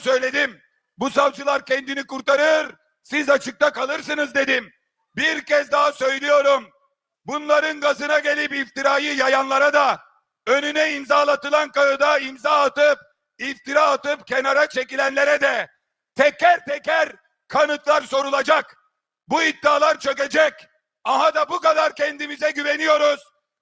söyledim. Bu savcılar kendini kurtarır, siz açıkta kalırsınız dedim. Bir kez daha söylüyorum. Bunların gazına gelip iftirayı yayanlara da önüne imzalatılan kağıda imza atıp iftira atıp kenara çekilenlere de teker teker kanıtlar sorulacak. Bu iddialar çökecek. Aha da bu kadar kendimize güveniyoruz.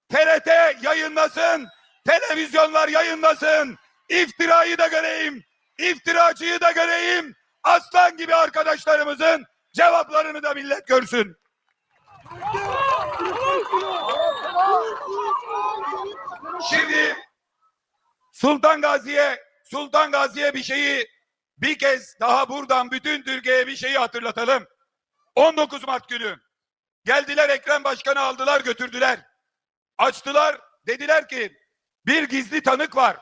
TRT yayınlasın, televizyonlar yayınlasın. İftirayı da göreyim, iftiracıyı da göreyim. Aslan gibi arkadaşlarımızın cevaplarını da millet görsün. Şimdi Sultan Gazi'ye Sultan Gazi'ye bir şeyi bir kez daha buradan bütün Türkiye'ye bir şeyi hatırlatalım. 19 Mart günü geldiler Ekrem Başkan'ı aldılar götürdüler. Açtılar dediler ki bir gizli tanık var.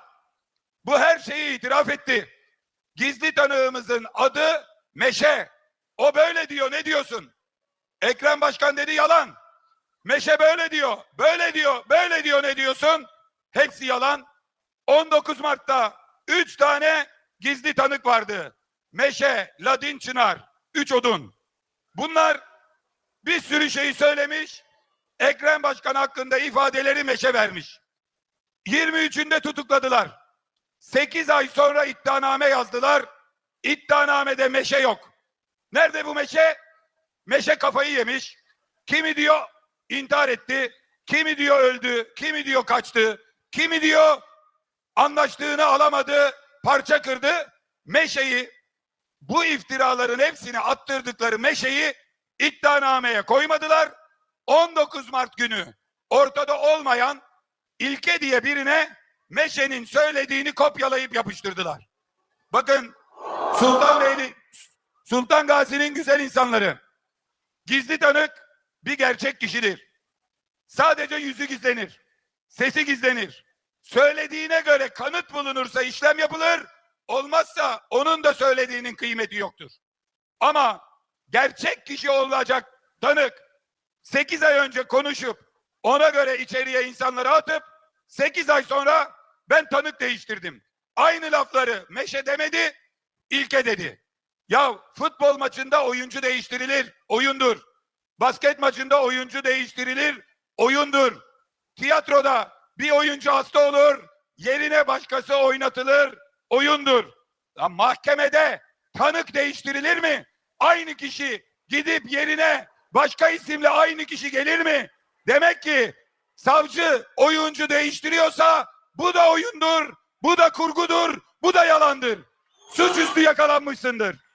Bu her şeyi itiraf etti. Gizli tanığımızın adı Meşe. O böyle diyor ne diyorsun? Ekrem Başkan dedi yalan. Meşe böyle diyor, böyle diyor, böyle diyor ne diyorsun? Hepsi yalan. 19 Mart'ta 3 tane gizli tanık vardı. Meşe, Ladin Çınar, 3 odun. Bunlar bir sürü şeyi söylemiş. Ekrem Başkan hakkında ifadeleri Meşe vermiş. 23'ünde tutukladılar. 8 ay sonra iddianame yazdılar. İddianamede Meşe yok. Nerede bu Meşe? Meşe kafayı yemiş. Kimi diyor intihar etti. Kimi diyor öldü. Kimi diyor kaçtı. Kimi diyor anlaştığını alamadı. Parça kırdı. Meşe'yi bu iftiraların hepsini attırdıkları Meşe'yi iddianameye koymadılar. 19 Mart günü ortada olmayan İlke diye birine Meşe'nin söylediğini kopyalayıp yapıştırdılar. Bakın Sultan Beyli, Sultan Gazi'nin güzel insanları. Gizli tanık bir gerçek kişidir. Sadece yüzü gizlenir. Sesi gizlenir. Söylediğine göre kanıt bulunursa işlem yapılır. Olmazsa onun da söylediğinin kıymeti yoktur. Ama gerçek kişi olacak tanık 8 ay önce konuşup ona göre içeriye insanları atıp 8 ay sonra ben tanık değiştirdim. Aynı lafları Meşe demedi, İlke dedi. Ya futbol maçında oyuncu değiştirilir, oyundur. Basket maçında oyuncu değiştirilir, oyundur. Tiyatroda bir oyuncu hasta olur, yerine başkası oynatılır, oyundur. Ya mahkemede tanık değiştirilir mi? Aynı kişi gidip yerine başka isimle aynı kişi gelir mi? Demek ki savcı oyuncu değiştiriyorsa bu da oyundur, bu da kurgudur, bu da yalandır. Suçüstü yakalanmışsındır.